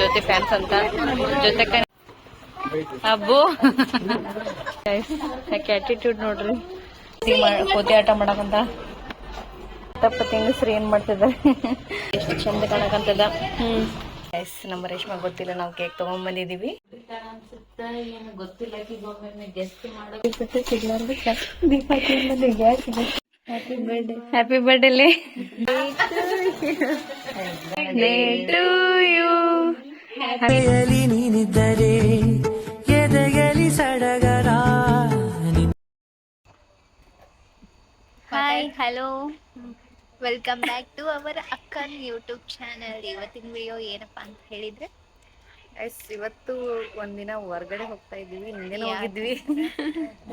ಜೊತೆ ಫ್ಯಾನ್ಸ್ ಅಂತ. ಜೊತೆ ಅಬ್ಬೋ. ಯಾಕೆ ಆಟಿಟ್ಯೂಡ್ ನೋಡ್ರಿ? ಕೋತಿ ಆಟ ಮಾಡಕಂತ ತಪ್ಪ ತಿಂಗಸ್ರಿ ಏನ್ ಮಾಡ್ತಿದ್ದಾರೆ ಎಷ್ಟು ಚಂದ ಕಾಣಕಂತದ ಹ್ಮ್. ಗೈಸ್ ನಮ್ಮ ರೇಷ್ಮಾ ಗೊತ್ತಿಲ್ಲ ನಾವು ಕೇಕ್ ತಗೊಂಡ್ ಬಂದಿದೀವಿ ಹ್ಯಾಪಿ ಬರ್ಡೇ ಹ್ಯಾಪಿ ಯು ಎದೆಯಲ್ಲಿ ನೀನಿದ್ದರೆ ಎದೆಯಲ್ಲಿ ಸಡಗರ hi hello welcome back to our ಅಕ್ಕನ್ ಯೂಟ್ಯೂಬ್ ಚಾನಲ್ ಇವತ್ತಿನ ವಿಡಿಯೋ ಏನಪ್ಪಾ ಅಂತ ಹೇಳಿದ್ರೆ ಎಸ್ ಇವತ್ತು ಒಂದಿನ ಹೊರಗಡೆ ಹೋಗ್ತಾ ಇದೀವಿ ಹಿಂದಿನ? ಹೋಗಿದ್ವಿ.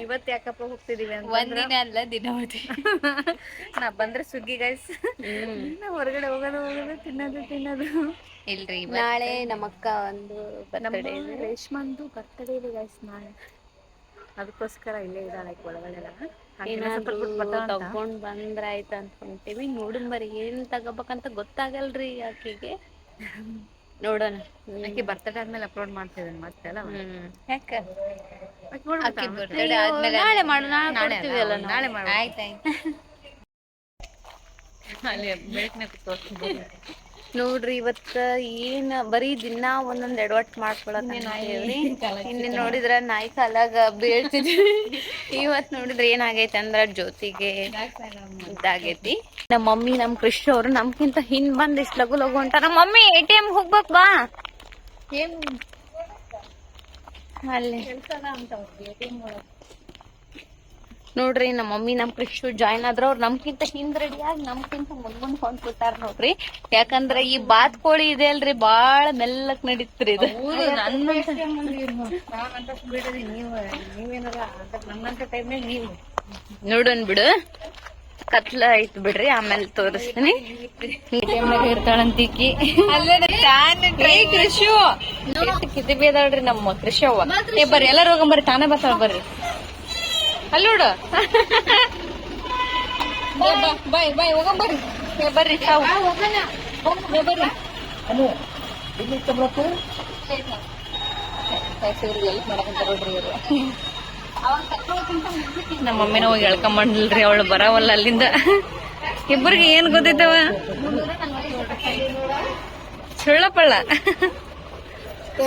ಇವತ್ತು ಯಾಕಪ್ಪ ಹೋಗ್ತಿದೀವಿ ಅಂತ ಒಂದಿನ ಅಲ್ಲ ದಿನವತಿ ನಾ ಬಂದ್ರೆ ಸುಗ್ಗಿ ಗೈಸ್ ಹೊರಗಡೆ ಹೋಗೋದು ಹೋಗೋದು ತಿನ್ನೋದು ತಿನ್ನೋದು. ಇಲ್ರಿ ನಾಳೆ ನಮ್ಮ ಅಕ್ಕ ಒಂದು ಬರ್ತಡೇ ರೇಷ್ಮಂದು ಬರ್ತಡೇ ಇದೆ ಗೈಸ್ ನಾಳೆ. ಅದಕ್ಕೋಸ್ಕರ ಇಲ್ಲೇ ಇದ್ದಾಳೆ ಒಳಗಡೆ ತಗೊಂಡ್ ಬಂದ್ರ ಆಯ್ತು ಅನ್ಕೊಂತೀವಿ ನೋಡನ್ ಬರಿ ಏನ್ ತಗೋಬೇಕಂತ ಗೊತ್ತಾಗಲ್ರಿ ಆಕಿಗೆ. ನೋಡೋಣ ಆಕಿ ಬರ್ತಡೇ ಆದ್ಮೇಲೆ ಅಪ್ಲೋಡ್ ಮಾಡ್ತಿದ್ದೇನೆ ಮತ್ತೆ ಅಲ್ಲ ಹ್ಮ್ ಯಾಕ ಆಕಿ? ಆದ್ಮೇಲೆ ನಾಳೆ ಮಾಡೋಣ ನಾಳೆ ಕೊಡ್ತೀವಲ್ಲ ಅಲ್ಲ, ನಾವು. ನಾಳೆ. ಆಯ್ತಾಯ್ತು ಅಲ್ಲಿ ಬೆಳಕಿನ ನೋಡ್ರಿ ಇವತ್ತ ಏನ್ ಬರೀ ದಿನ ಒಂದೊಂದ್ ಎಡವಟ್ ಮಾಡ್ಕೊಳ್ಳಿ ಇನ್ನು ನೋಡಿದ್ರ ನಾಯಿ ಕಾಲಾಗ ಬೀಳ್ತಿದ್ವಿ ಇವತ್ ನೋಡಿದ್ರ ಏನಾಗೈತೆ ಅಂದ್ರ ಜ್ಯೋತಿಗೆ ಇದಾಗೈತಿ. ನಮ್ಮ ಮಮ್ಮಿ ನಮ್ ಕೃಷ್ಣ ಅವ್ರು ನಮ್ಕಿಂತ ಹಿಂದ್ ಬಂದ್ ಇಷ್ಟ ಲಗು ಲಗು ನಮ್ಮ ಮಮ್ಮಿ ಎ ಟಿ ಎಂ ಹೋಗ್ಬೇಕ್ ಬಾ. ಅಲ್ಲಿ. ನೋಡ್ರಿ ನಮ್ಮ ಮಮ್ಮಿ ನಮ್ ಕೃಷಿ ಜಾಯ್ನ್ ಆದ್ರ ಅವ್ರು ನಮ್ಕಿಂತ ಹಿಂದ್ ರೆಡಿ ಆಗಿ ನಮ್ಕಿಂತ ಮುಂದ್ ಹೊಂದ್ಬಿಟ್ಟಾರ ನೋಡ್ರಿ. ಯಾಕಂದ್ರ ಈ ಬಾತ್ ಕೋಳಿ ಇದೆ ಅಲ್ರಿ ಬಾಳ ಮೆಲ್ಲಕ್ ನಡೀತ್ರಿ ಇದು. ಬಿಡು ಕತ್ಲ ಐತ್ ಬಿಡ್ರಿ ಆಮೇಲೆ ತೋರಿಸ್ತೀನಿ. ಟೈಮ್ನಾಗ ಕೃಷಿ ಕಿತಿ ಬೇದಾಳ್ರಿ ನಮ್ಮ ಕೃಷಿ ಅವ್ವ ಏ ಬರ್ರಿ ಎಲ್ಲರೂ ಹೋಗಂಬರ್ರಿ ತಾನೇ ಬರ್ತಾಳ ಬರ್ರಿ. ಅಲ್ಲಿ ನೋಡು. ಬಾಯ್ ಬಾಯ್ ಹೋಗಂಬರ್ರಿ ಬರ್ರಿ ಬರ್ರಿ ತಾವು ಬರ್ರಿ. ಹೆಲ್ಪ್ ಇಲ್ಲಿ ನಮ್ಮ ಮಮ್ಮಿನ ಹೋಗಿ ಎಳ್ಕೊಂಬಂದಿಲ್ರಿ ಅವಳು ಬರವಲ್ಲ ಅಲ್ಲಿಂದ. ಇಬ್ಬರಿಗೆ ಏನ್ ಗೊತ್ತೈತವ ಸುಳ್ಳಪಳ್ಳ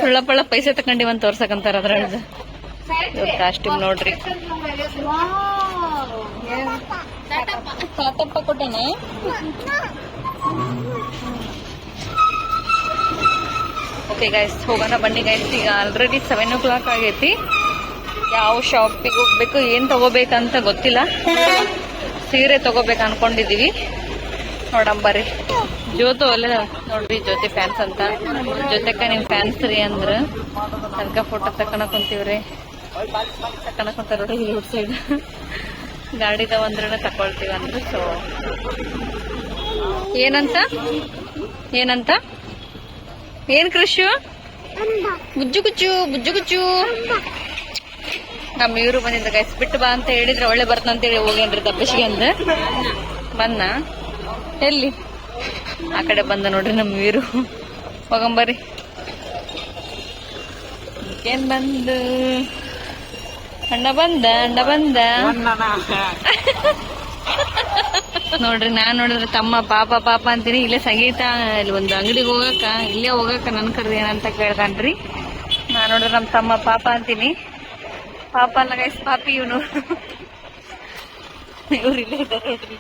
ಸುಳ್ಳಪಳ್ಳ ಪೈಸೆ ತಕೊಂಡಿವಂತ ತೋರ್ಸಕಂತಾರ ಅದ್ರ ಇವ್ರ ಕಾಸ್ಟ್ಯೂಮ್ ನೋಡ್ರಿ. ತಾತಪ್ಪ ಕೊಟ್ಟನೆ ಓಕೆ ಗೈಸ್ ಹೋಗೋಣ ಬನ್ನಿ ಗೈಸ್ ಈಗ ಆಲ್ರೆಡಿ ಸೆವೆನ್ ಓ ಕ್ಲಾಕ್ ಆಗೈತಿ. ಯಾವ ಶಾಪಿಗೆ ಹೋಗ್ಬೇಕು ಏನ್ ತಗೋಬೇಕಂತ ಗೊತ್ತಿಲ್ಲ. ಸೀರೆ ತಗೋಬೇಕು ಅನ್ಕೊಂಡಿದೀವಿ. ನೋಡಂಬರಿ ಜ್ಯೋತು ಅಲ್ಲ ನೋಡ್ರಿ ಜ್ಯೋತಿ ಫ್ಯಾನ್ಸ್ ಅಂತ. ಜೊತೆಕ ನಿಮ್ ಫ್ಯಾನ್ಸ್ ರೀ ಅಂದ್ರ. ತನಕ ಫೋಟೋ ತಕೊಳಕ್ ಕುಂತೀವ್ರಿ. ಕುಂತಾರ ನೋಡ್ರಿ ರೋಡ್ ಸೈಡ್ ಗಾಡಿದ ಒಂದ್ರ ತಕೊಳ್ತೀವಿ ಅಂದ್ರೆ ಸೊ ಏನಂತ? ಏನಂತ? ಏನ್ ಕೃಷಿ? ಬುಜ್ಜು ಗುಜ್ಜು ಬುಜ್ಜು ಗುಜ್ಜು. ನಮ್ಮ ಇವರು ಬಂದಿದ್ದ ಗೈಸ್ ಬಿಟ್ಟು ಬಾ ಅಂತ ಹೇಳಿದ್ರೆ ಒಳ್ಳೆ ಬರ್ತಂತೇಳಿ ಹೋಗೇನ್ರಿ ತಪ್ಪಿಸಿಗೆ ಅಂದ್ರೆ ಬಂದ ಎಲ್ಲಿ? ಆ ಕಡೆ ಬಂದ ನೋಡ್ರಿ ನಮ್ಮ ಇವರು. ಹೋಗಂಬರ್ರಿ ಏನ್ ಬಂದು? ಅಣ್ಣ ಬಂದ ಅಣ್ಣ ಬಂದ. ನೋಡ್ರಿ ನಾನ್ ನೋಡಿದ್ರೆ ತಮ್ಮ ಪಾಪ ಪಾಪ ಅಂತೀನಿ. ಇಲ್ಲೇ ಸಂಗೀತ ಇಲ್ಲಿ ಒಂದು ಅಂಗಡಿಗೆ ಹೋಗಕ್ಕ ಇಲ್ಲೇ ಹೋಗಕ್ಕ ನನ್ ಕರ್ದು ಏನಂತ ಕೇಳ್ತಾನ್ರಿ. ನಾನ್ ನೋಡಿದ್ರೆ ನಮ್ ತಮ್ಮ ಪಾಪ ಅಂತೀನಿ. ಪಾಪ ಅಲ್ಲ ಗೈಸ್ ಪಾಪಿ ಇವನು. ಇವ್ರು ಇಲ್ಲೇ ಇದ್ದಾರೆ ನೋಡ್ರಿ.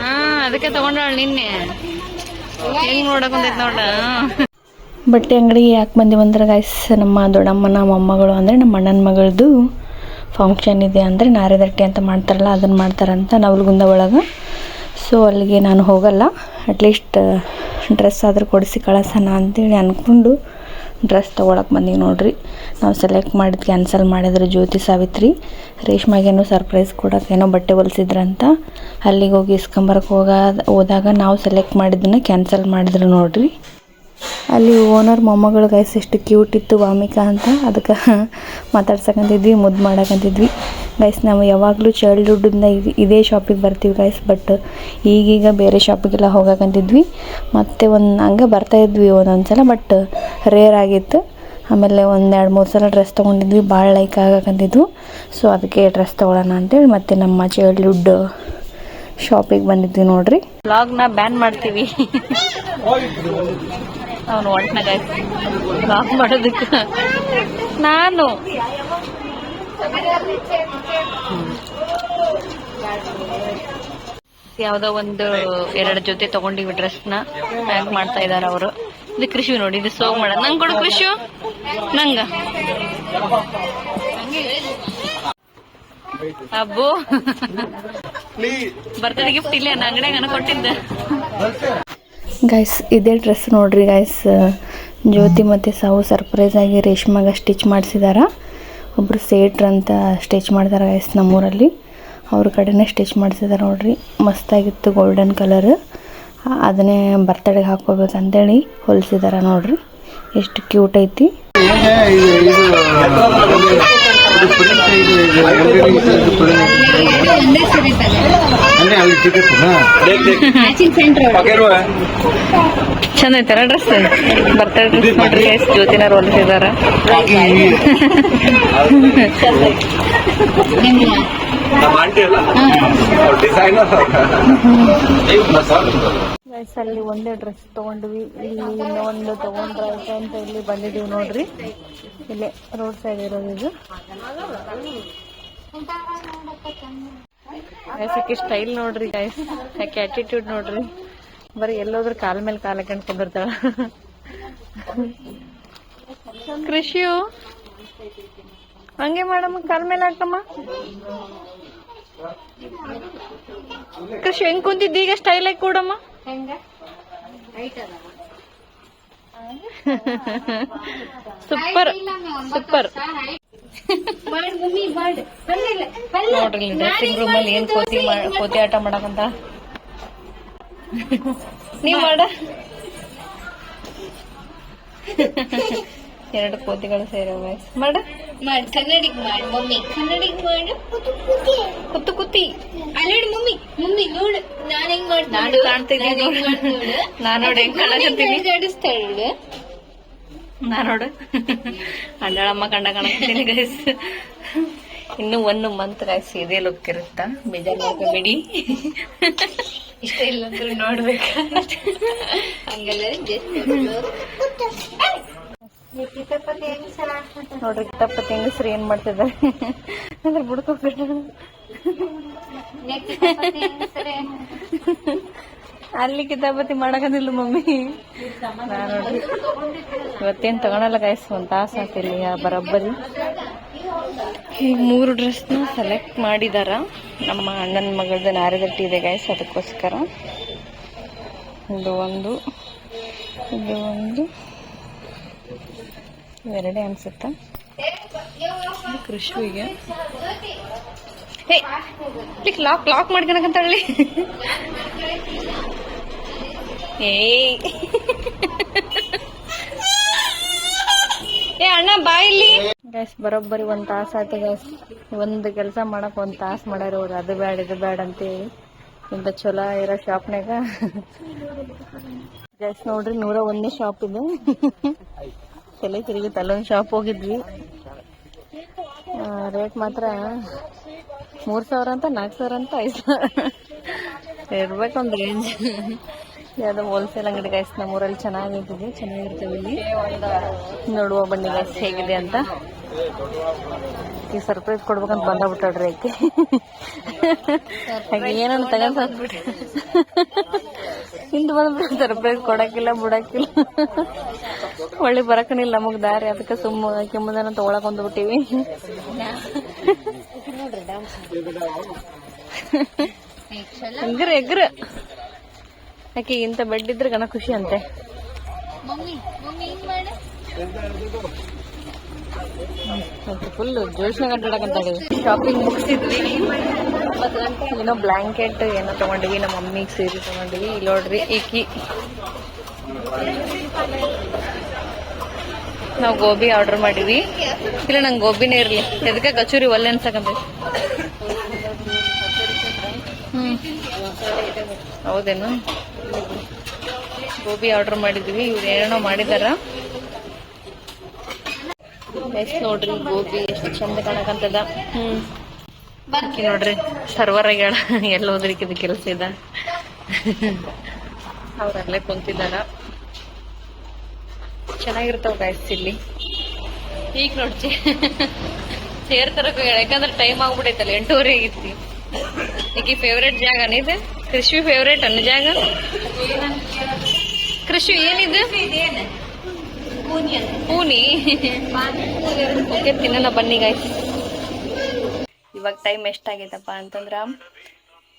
ಹಾ ಅದಕ್ಕೆ ತಗೊಂಡಾಳ ನಿನ್ನೆ. ಬಟ್ಟೆ ಅಂಗಡಿಗೆ ಯಾಕೆ ಬಂದಿವಂದ್ರೆ ಗಾಯ್ಸ್ ನಮ್ಮ ದೊಡ್ಡಮ್ಮನ ಮೊಮ್ಮಗಳು ಅಂದರೆ ನಮ್ಮ ಅಣ್ಣನ ಮಗಳದು ಫಂಕ್ಷನ್ ಇದೆ ಅಂದರೆ ನಾರೆದಟ್ಟಿ ಅಂತ ಮಾಡ್ತಾರಲ್ಲ ಅದನ್ನು ಮಾಡ್ತಾರಂತ ನವಲ್ಗುಂದ ಒಳಗೆ. ಸೊ ಅಲ್ಲಿಗೆ ನಾನು ಹೋಗಲ್ಲ. ಅಟ್ಲೀಸ್ಟ್ ಡ್ರೆಸ್ ಆದರೂ ಕೊಡಿಸಿ ಕಳಿಸೋಣ ಅಂತೇಳಿ ಅಂದ್ಕೊಂಡು ಡ್ರೆಸ್ ತೊಗೊಳಕ್ಕೆ ಬಂದೀವಿ ನೋಡ್ರಿ. ನಾವು ಸೆಲೆಕ್ಟ್ ಮಾಡಿದ್ದು ಕ್ಯಾನ್ಸಲ್ ಮಾಡಿದ್ರೆ ಜ್ಯೋತಿ ಸಾವಿತ್ರಿ. ರೇಷ್ಮಾಗೇನೋ ಸರ್ಪ್ರೈಸ್ ಕೊಡೋಕ್ಕೇನೋ ಏನೋ ಬಟ್ಟೆ ಹೊಲಿಸಿದ್ರಂತ. ಅಲ್ಲಿಗೆ ಹೋಗಿ ಇಸ್ಕೊಂಬರಕ್ಕೆ ಹೋಗ, ಹೋದಾಗ ನಾವು ಸೆಲೆಕ್ಟ್ ಮಾಡಿದ್ದನ್ನು ಕ್ಯಾನ್ಸಲ್ ಮಾಡಿದ್ರು ನೋಡ್ರಿ. ಅಲ್ಲಿ ಓನರ್ ಮೊಮ್ಮಗಳು ಗೈಸ್ ಎಷ್ಟು ಕ್ಯೂಟ್ ಇತ್ತು ವಾಮಿಕಾ ಅಂತ. ಅದಕ್ಕೆ ಮಾತಾಡ್ಸಕಂತಿದ್ವಿ ಮುದ್ದು ಮಾಡಕಂತಿದ್ವಿ. ಗೈಸ್ ನಾವು ಯಾವಾಗಲೂ ಚೈಲ್ಡ್ಹುಡ್ಡಿಂದ ಇದೇ ಶಾಪಿಗೆ ಬರ್ತೀವಿ ಗೈಸ್ ಬಟ್ ಈಗೀಗ ಬೇರೆ ಶಾಪಿಗೆಲ್ಲ ಹೋಗಕಂತಿದ್ವಿ. ಮತ್ತು ಒಂದು ಹಂಗೆ ಬರ್ತಾಯಿದ್ವಿ ಒಂದೊಂದು ಸಲ ಬಟ್ ರೇರ್ ಆಗಿತ್ತು. ಆಮೇಲೆ ಒಂದು ಎರಡು ಮೂರು ಸಲ ಡ್ರೆಸ್ ತೊಗೊಂಡಿದ್ವಿ ಭಾಳ ಲೈಕ್ ಆಗಕಂತಿದ್ವು. ಸೊ ಅದಕ್ಕೆ ಡ್ರೆಸ್ ತೊಗೊಳ್ಳೋಣ ಅಂತೇಳಿ ಮತ್ತು ನಮ್ಮ ಚೈಲ್ಡ್ಹುಡ್ ಶಾಪಿಗೆ ಬಂದಿದ್ವಿ ನೋಡ್ರಿ. ಬ್ಲಾಗ್ನ ಬ್ಯಾನ್ ಮಾಡ್ತೀವಿ. ಅವನು ಬ್ಲಾಗ್ ಮಾಡೋದಕ್ಕೆ. ನಾನು. ಯಾವ್ದೋ ಒಂದು ಎರಡು ಜೊತೆ ತಗೊಂಡಿವಿ ಡ್ರೆಸ್ನ ಪ್ಯಾಕ್ ಮಾಡ್ತಾ ಇದಾರ ಅವರು. ಇದು ಕೃಷಿ ನೋಡಿ ಇದು ಸೋಗ್ ಮಾಡ. ನಂಗ್ ಕೊಡು ಕೃಷಿ. ನಂಗ. ಅಬ್ಬು. ಬರ್ತಡೇ ಗಿಫ್ಟ್ ಇಲ್ಲೇ ಅಂಗಡಿಯಾಗ ನಾನು ಕೊಟ್ಟಿದ್ದೆ. ಗೈಸ್ ಇದೇ ಡ್ರೆಸ್ ನೋಡ್ರಿ ಗೈಸ್ ಜ್ಯೋತಿ ಮತ್ತು ಸಾವು ಸರ್ಪ್ರೈಸ್ ಆಗಿ ರೇಷ್ಮಾಗ ಸ್ಟಿಚ್ ಮಾಡಿಸಿದಾರ. ಒಬ್ಬರು ಸೇಟ್ರ್ ಅಂತ ಸ್ಟಿಚ್ ಮಾಡ್ತಾರೆ ಗೈಸ್ ನಮ್ಮೂರಲ್ಲಿ. ಅವ್ರ ಕಡೆನೇ ಸ್ಟಿಚ್ ಮಾಡಿಸಿದಾರೆ ನೋಡ್ರಿ. ಮಸ್ತಾಗಿತ್ತು ಗೋಲ್ಡನ್ ಕಲರ್ ಅದನ್ನೇ ಬರ್ತಡೆಗೆ ಹಾಕ್ಕೋಬೇಕಂತೇಳಿ ಹೊಲಿಸಿದಾರ ನೋಡ್ರಿ. ಎಷ್ಟು ಕ್ಯೂಟ್ ಐತಿ. ಚಂದ ಐತಾರ ಡ್ರೆಸ್ ಬರ್ತಾ ಡ್ರೆಸ್ ನೋಡ್ರಿ ಎಷ್ಟು ಜ್ಯೋತಿನಾರ್ ಹೊಲಿಸಿದಾರ ಗೈಸ್ ಅಲ್ಲಿ? ಒಂದೇ ಡ್ರೆಸ್ ತೊಗೊಂಡ್ವಿ. ಇಲ್ಲಿ ಇನ್ನೊಂದು ತೊಗೊಂಡ್ರೆ ಆಯ್ತು ಅಂತ ಇಲ್ಲಿ ಬಂದಿದ್ದೀವಿ ನೋಡ್ರಿ. ಇಲ್ಲೇ ರೋಡ್ ಸೈಡ್ ಇರೋದು ಇದು. ಆಕೆ ಸ್ಟೈಲ್ ನೋಡ್ರಿ ಗೈಸ್ ಯಾಕೆ ಆಟಿಟ್ಯೂಡ್ ನೋಡ್ರಿ? ಬರೀ ಎಲ್ಲೋದ್ರ ಕಾಲ ಮೇಲೆ ಕಾಲ ಕಣ್ಕೊಂಡ್ಬರ್ತಾಳ ಕೃಷಿಯು? ಹಂಗೆ ಮಾಡಮ್ಮ, ಕಾಲ್ ಮೇಲೆ ಹಾಕಮ್ಮ. ಕೃಷಿ ಹೆಂಗ್ ಕುಂತಿದ್ದಿ ಈಗ ಸ್ಟೈಲ್ ಆಗಿ ಕೂಡಮ್ಮ. ಸೂಪರ್ ಸೂಪರ್ ನೋಡ್ರಿ ಡ್ರೆಸ್ಸಿಂಗ್ ರೂಮ್ ಅಲ್ಲಿ ಏನ್ ಕೋತಿ ಕೋತಿ ಆಟ ಮಾಡಕಂತ? ನೀವ್ ಮಾಡ. ಎರಡು ಕೋತಿಗಳು ಸೇರವ. ಮಾಡ. ಮಾಡ. ಕನ್ನಡಿಗ್ ಮಾಡ ಮಮ್ಮಿ. ಕನ್ನಡಿಗ್ ಮಾಡು. ಕುತ್ತು ಕುತ್ತಿ. ಅಲ್ಲಿ ಮಮ್ಮಿ. ಮಮ್ಮಿ ನೋಡು. ನಾನ್ ಹೆಂಗ್ ಮಾಡ್ತೀನಿ ನಾನು ಕಾಣ್ತಿದ್ದೀನಿ ನೋಡು. ನಾನ್ ನೋಡಿ ಹೆಂಗ್ ಕಾಣಕತ್ತೀನಿ. ನೋಡು ನಾ ನೋಡು. ಅಂಡಳಮ್ಮ ಕಂಡ ಕಾಣಕತ್ತೀನಿ ಗೈಸ್ ಇನ್ನು ಒಂದು ಮಂತ್ ಗೈಸ್ ಇದೇ ಲುಕ್ ಇರುತ್ತ ಬೇಜಾರ್ ಬಿಡಿ. ಇಷ್ಟ ಇಲ್ಲ ಅಂದ್ರೆ ನೋಡ್ಬೇಕು. ಹಂಗಲ್ಲ ನೋಡ್ರಿ ಕಿಟ್ಟಪ್ಪತಿ ಹೆಂಗಸ್ರು ಏನ್ ಮಾಡ್ತಿದ್ದಾರೆ? ಅಂದ್ರೆ ಬುಡ್ಕೋಬಿಟ್ಟು ಅಲ್ಲಿ ಕಿತಾಪತಿ ಮಾಡಕಂದಿಲ್ಲ ಮಮ್ಮಿ. ನೋಡ್ರಿ, ಇವತ್ತೇನ್ ತಗೊಳಲ್ಲ ಕಾಯಿಸ್ ಒಂದ್ ತಾಸ ಆಗ್ತಿಲ್ಲ ಬರೋಬ್ಬರಿ. ಈಗ ಮೂರು ಡ್ರೆಸ್ನ ಸೆಲೆಕ್ಟ್ ಮಾಡಿದಾರ. ನಮ್ಮ ಅಣ್ಣನ ಮಗಳದ್ದು ನಾರಿದಟ್ಟಿ ಇದೆ ಗಾಯ್ಸ್ ಅದಕ್ಕೋಸ್ಕರ. ಇದು ಒಂದು ಇದು ಒಂದು. ಇವೆರಡೇ ಅನ್ಸುತ್ತ? ಕೃಷಿಗೆ ಲಾಕ್ ಲಾಕ್ ಮಾಡ್ಕೊಳಕಂತಳ್ಳಿ ಏಯ್ ಏ ಅಣ್ಣ, ಬಾ ಇಲ್ಲಿ. ಗ್ಯಾಸ್ ಬರೋಬ್ಬರಿ ಒಂದ್ ತಾಸ ಆಯ್ತು ಗ್ಯಾಸ್ ಒಂದ್ ಕೆಲಸ ಮಾಡಕ್ ಒಂದ್ ತಾಸ್ ಮಾಡ್ಯಾರ ಅದು ಬ್ಯಾಡ, ಇದು ಬ್ಯಾಡ ಅಂತೇಳಿ ಇಂತ ಚಲೋ ಇರೋ ಶಾಪ್ನಾಗ ಗ್ಯಾಸ್ ನೋಡ್ರಿ, ನೂರ ಒಂದೇ ಶಾಪ್ ಇದೆ. ತಲೆ ತಿರುಗಿತ್ತು ಅಲ್ಲೊಂದು ಶಾಪ್ ಹೋಗಿದ್ವಿ. ರೇಟ್ ಮಾತ್ರ ಮೂರು ಸಾವಿರ ಅಂತ, ನಾಲ್ಕು ಸಾವಿರ ಅಂತ ಐದು ಸಾವಿರ. ಇರ್ಬೇಕು ರೇಂಜ್ ಯಾವ್ದೋ ಹೋಲ್ಸೇಲ್ ಅಂಗಡಿ ಗೈಸ್ ನಮ್ಮೂರಲ್ಲಿ ಚೆನ್ನಾಗಿರ್ತದೆ, ಚೆನ್ನಾಗಿರ್ತವೆ ಇಲ್ಲಿ. ನೋಡುವ ಬನ್ನಿ ಗೈಸ್ ಹೇಗಿದೆ ಅಂತ. ಈ ಸರ್ಪ್ರೈಸ್ ಕೊಡ್ಬೇಕಂತ ಬಂದಾಗ್ಬಿಟ್ಟಾಡ್ರಿ ಆಕೆ. ಆಕೆ ಏನನ್ನ ತಗೊಂಡ್ ಹಿಂದೆ ಬಂದ್ಬಿಟ್ಟು ಸರ್ಪ್ರೈಸ್ ಕೊಡಕ್ಕಿಲ್ಲ ಬಿಡಕ್ಕಿಲ್ಲ. ಒಳ್ಳೆ ಬರಕನಿಲ್ಲ ನಮಗ್ ದಾರಿ ಅದಕ್ಕೆ ಸುಮ್ಮ ಕೆಮ್ಮದನ್ನ ತಗೊಳಕ್ ಬಂದ್ಬಿಟ್ಟಿವಿ. ಎಗ್ರ ಎಗ್ರ. ಆಕೆ ಇಂತ ಬೆಡ್ ಇದ್ರೆ ಗಣ ಖುಷಿ ಅಂತೆ. ಮಮ್ಮಿ ಮಮ್ಮಿ ಹಿಂಗ್ ಮಾಡು. ಫುಲ್ ಜೋಶ್ನ ಗಂಟಾಡಕಂತಾಡಿ ಶಾಪಿಂಗ್ ಮುಗಿಸಿದ್ವಿ. ಏನೋ ಬ್ಲಾಂಕೆಟ್ ಏನೋ ತಗೊಂಡಿವಿ, ನಮ್ಮ ಮಮ್ಮಿಗೆ ಸೀರೆ ತಗೊಂಡಿವಿ. ಇಲ್ಲಿ ನೋಡ್ರಿ, ಈಕಿ. ನಾವು ಗೋಬಿ ಆರ್ಡರ್ ಮಾಡಿವಿ ಇಲ್ಲ, ನಂಗೆ ಗೋಬಿನೇ ಇರಲಿ. ಎದಕ್ಕೆ ಕಚೂರಿ ಒಲ್ಲೆ ಅನ್ಸಕಂತ ಹ್ಞೂ ಹೌದೇನು? ಗೋಬಿ ಆರ್ಡರ್ ಮಾಡಿದ್ವಿ. ಇವ್ರು ಏನೇನೋ ಮಾಡಿದಾರ. ಎಷ್ಟು ನೋಡ್ರಿ ಗೋಬಿ ಎಷ್ಟು ಚಂದ ಕಾಣಕಂತದ? ಹ್ಮ್. ಆಕಿ ನೋಡ್ರಿ ಸರ್ವರ್ ಆಗ್ಯಾಳ ಎಲ್ಲ ಹೋದ್ರಿಕಿದ ಕೆಲಸ ಇದ? ಅವ್ರಲ್ಲೇ ಕುಂತಿದಾರ. ಚೆನ್ನಾಗಿರ್ತಾವ ಗಾಯ್ಸ್ ಇಲ್ಲಿ. ಈಗ ತರಕ ಹೋಗ್ಯಾಳ. ಯಾಕಂದ್ರೆ ಟೈಮ್ ಆಗ್ಬಿಡೈತಲ್ಲ ಎಂಟೂವರೆ ಆಗಿತ್ತು ಈಕಿ ಫೇವ್ರೇಟ್ ಜಾಗ ಅನಿದೆ ಕೃಷಿ ಫೇವ್ರೇಟ್ ಅನ್ನ ಜಾಗ? ಕೃಷಿ ಏನಿದು? ಪೂನಿ ಓಕೆ ತಿನ್ನೋಣ ಬನ್ನಿ ಗಾಯ್ಸ್ ಇವಾಗ ಟೈಮ್ ಎಷ್ಟಾಗೈತಪ್ಪ ಅಂತಂದ್ರೆ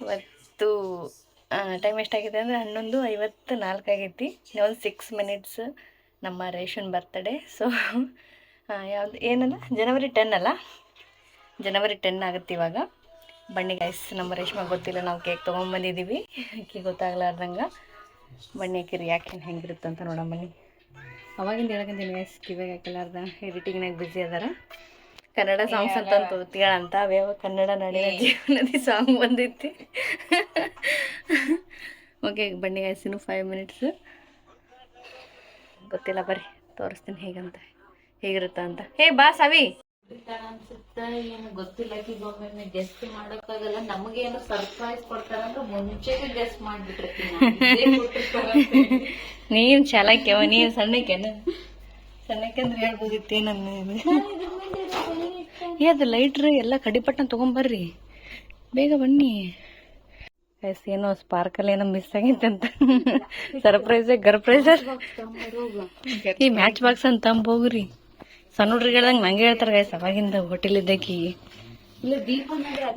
ಇವತ್ತು ಟೈಮ್ ಎಷ್ಟಾಗಿದೆ ಅಂದರೆ ಹನ್ನೊಂದು ಐವತ್ತು ನಾಲ್ಕು ಆಗೈತಿ. ಒಂದು ಸಿಕ್ಸ್ ಮಿನಿಟ್ಸ್ ನಮ್ಮ ರೇಷನ್ ಬರ್ತಡೇ ಸೊ ಯಾವ್ದು ಏನಲ್ಲ? ಜನವರಿ ಟೆನ್ ಅಲ್ಲ? ಜನವರಿ ಟೆನ್ ಆಗುತ್ತೆ ಇವಾಗ. ಬನ್ನಿ ಗೈಸ್ ನಮ್ಮ ರೇಷ್ಮೆ ಗೊತ್ತಿಲ್ಲ ನಾವು ಕೇಕ್ ತೊಗೊಂಬಂದಿದ್ದೀವಿ ಅಕ್ಕಿ ಗೊತ್ತಾಗ್ಲಾರ್ದಂಗೆ. ಬನ್ನಿ ಅಕ್ಕಿ ರಿಯಾಕ್ಷನ್ ಹೆಂಗಿರುತ್ತೆ ಅಂತ ನೋಡೋಣ ಬನ್ನಿ. ಅವಾಗಿಂದ ಹೇಳಕಂತೀನಿ ಗೈಸ್ ಕಿವಿಗೆ ಹಾಕಿಲ್ಲಾರ್ದ ಎಡಿಟಿಂಗ್ನಾಗ ಬ್ಯುಸಿ ಅದಾರ. ಕನ್ನಡ ಸಾಂಗ್ಸ್ ಅಂತ ಅಂತ ಅವ್ಯಾವ ಕನ್ನಡ ನಡೆಯ ಜೀವನದಿ ಸಾಂಗ್ ಬಂದೈತಿ ಓಕೆ ಬನ್ನಿ ಗೈಸ್ ಇನ್ನು ಫೈವ್ ಮಿನಿಟ್ಸ್ ಗೊತ್ತಿಲ್ಲ ಬರ್ರಿ ತೋರಿಸ್ತೀನಿ ಹೇಗಂತ ಹೇಗಿರುತ್ತ ಅಂತ. ಹೇ ಬಾ ಸವಿ. ಏನು ಗೊತ್ತಿಲ್ಲ ಒಮ್ಮೆ ಗೆಸ್ಟ್ ಮಾಡೋಕ್ಕಾಗಲ್ಲ. ನಮಗೇನು ಸರ್ಪ್ರೈಸ್ ಕೊಡ್ತಾರಂದ್ರೆ ಮುಂಚೆಗೆ ಗೆಸ್ಟ್ ಮಾಡ್ಬಿಟ್ಟಿರ್ತೀನಿ ನೀನ್. ಚಾಲಕ್ಯವ, ನೀನ್ ಸಣ್ಣಕ್ಕೆನ? ಸಣ್ಣಕ್ಕೆಂದ್ರೆ ಹೇಳ್ಬೋದಿತ್ತೇ ನನ್ನ ಏ, ಅದು ಲೈಟ್ರ್ ಎಲ್ಲ ಕಡಿಪಟ್ಟನ ತಗೊಂಬರ್ರಿ. ಬೇಗ ಬನ್ನಿ. ಎಸ್ ಏನೋ ಸ್ಪಾರ್ಕಲ್ ಏನೋ ಮಿಸ್ ಆಗೈತೆ ಅಂತ. ಸರ್ಪ್ರೈಸ್ ಗರ್ಪ್ರೈಸ್. ಈ ಮ್ಯಾಚ್ ಬಾಕ್ಸ್ ಅಂತ ಹೋಗ್ರಿ. ಸಣ್ಣ ಹುಡ್ರಿಗೆ ಹೇಳ್ದಂಗೆ ನಂಗೆ ಹೇಳ್ತಾರೆ ಗೈಸ್ ಅವಾಗಿಂದ ಹೋಟೆಲ್ ಇದ್ದಕ್ಕಿ.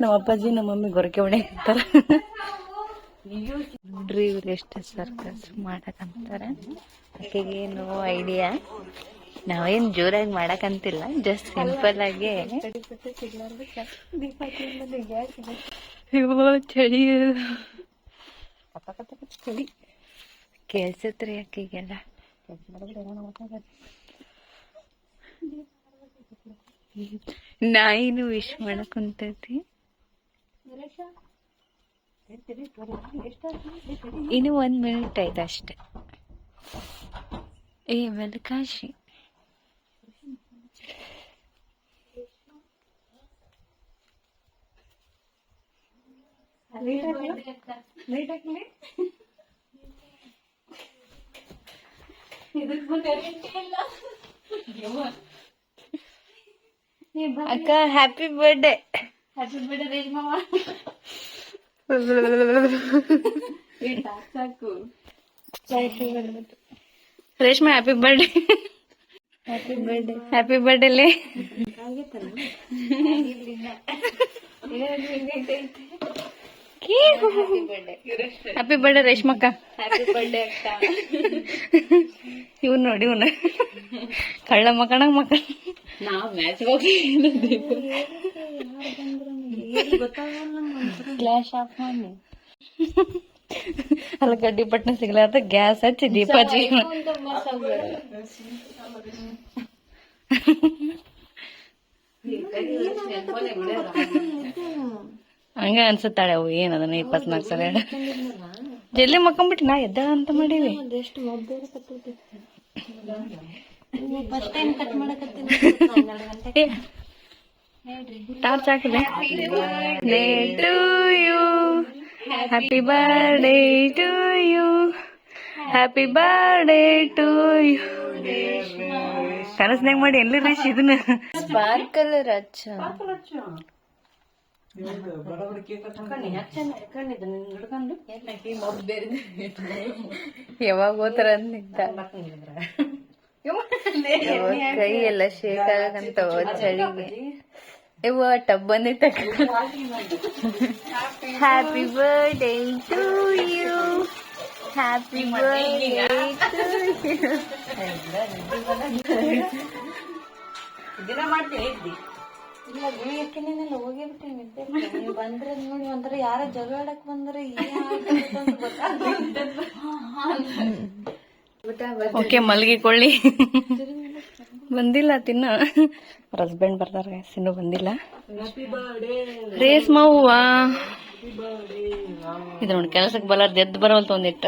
ನಮ್ಮ ಅಪ್ಪಾಜಿ ನಮ್ಮ ಮಮ್ಮಿ ಗೊರಕೆ ಹೊಡೆ ಅಂತಾರ ನೋಡ್ರಿ ಇವ್ರು ಎಷ್ಟು ಸರ್ಕಸ್ ಮಾಡಕಂತಾರೆ. ಆಕೆಗೆ ನೋ ಐಡಿಯಾ ನಾವೇನ್ ಜೋರಾಗಿ ಮಾಡಕಂತಿಲ್ಲ ಜಸ್ಟ್ ಸಿಂಪಲ್ ಆಗಿ. ಚಳಿ. ಕೇಳ್ಸತ್ರಿ ಆಕೆಗೆಲ್ಲ ನಾಯಿನು ವಿಶ್ ಮಾಡಕ್ ಕುಂತೈತಿ ಇನ್ನು ಒಂದ್ ಮಿನಿಟ್ ಆಯ್ತು ಅಷ್ಟೆ. ಏ ಮಲ್ಕಾಶಿ. ಅಕ್ಕ ಹ್ಯಾಪಿ ಬರ್ಡೇ ಹ್ಯಾಪಿ ಬರ್ಡೇ ರೇಷ್ಮಮ್ಮ ಸಾಕು? Reshma happy birthday happy birthday happy birthday ಲೇ. ಹ್ಯಾಪಿ ಬರ್ಡೇ ರೇಷ್ಮಕ್ಕ. ಹ್ಯಾಪಿ ಬರ್ಡೇ ಅಕ್ಕ. ಇವ್ನು ನೋಡಿ ಇವ್ನ ಕಳ್ಳ ಮಕ್ಕಳಂಗ್ ಮಕ್ಕಳ ನಾವ್ ಮ್ಯಾಚ್ ಹೋಗಿ ಕ್ಲಾಶ್ ಆಫ್ ಮಾಡಿ. ಅಲ್ಲ ಗಡ್ಡಿ ಪಟ್ನ ಸಿಗ್ಲಾರ್ದ ಗ್ಯಾಸ್ ಹಚ್ಚಿ ದೀಪ ಹಚ್ಚಿ ಹಂಗ ಅನ್ಸುತ್ತಾಳೆ ಅವು ಏನ್ ಅದನ್ನ ಇಪ್ಪತ್ನಾಲ್ಕು ಸಲ ಜಲ್ದಿ ಮಕ್ಕಂಬಿಟ್ಟು ನಾ ಎದ್ದ ಅಂತ ಮಾಡೀವಿ ಟಾರ್ಚ್ ಹಾಕಿದೆ. Day to you happy birthday to you happy birthday to you ಕನಸ್ನಾಗ ಮಾಡಿ ಎಲ್ಲಿ ರೀಚ್. ಇದನ್ನ ಸ್ಪಾರ್ಕಲ್ ರಚ್ಚ ಯಾವಾಗ ಹೋತಾರ. ಅಂದಿದ್ದ ಕೈ ಎಲ್ಲ ಶೇಕ್ ಆಗಂತ ಚಳಿಗೆ. ಇವ ಟಬ್ ತಕ್ಕ happy birthday to you happy birthday to you ದಿನ ಮಾಡ್ತೀನಿ ಇಲ್ಲ ಗುಳಿಯಕ್ಕೆ ನೀನೆಲ್ಲ ಹೋಗಿಬಿಟ್ಟೆ ನಿದ್ದೆ ನೀವು ಬಂದ್ರೆ ನೋಡಿ ಒಂಥರ ಯಾರ ಜಗಳ ಆಡಕ್ ಬಂದ್ರೆ ಓಕೆ ಮಲಗಿಕೊಳ್ಳಿ. ಬಂದಿಲ್ಲ ತಿನ್ನ. ಅವ್ರ ಹಸ್ಬೆಂಡ್ ಬರ್ತಾರ ಇನ್ನೂ ಬಂದಿಲ್ಲ. ರೇಸ್ ಮಾವುವ ಇದ್ರ ನೋಡಿ ಕೆಲ್ಸಕ್ಕೆ ಬಲಾರ್ದು ಎದ್ದು ಬರವಲ್ತ ಒಂದಿಟ್ಟ.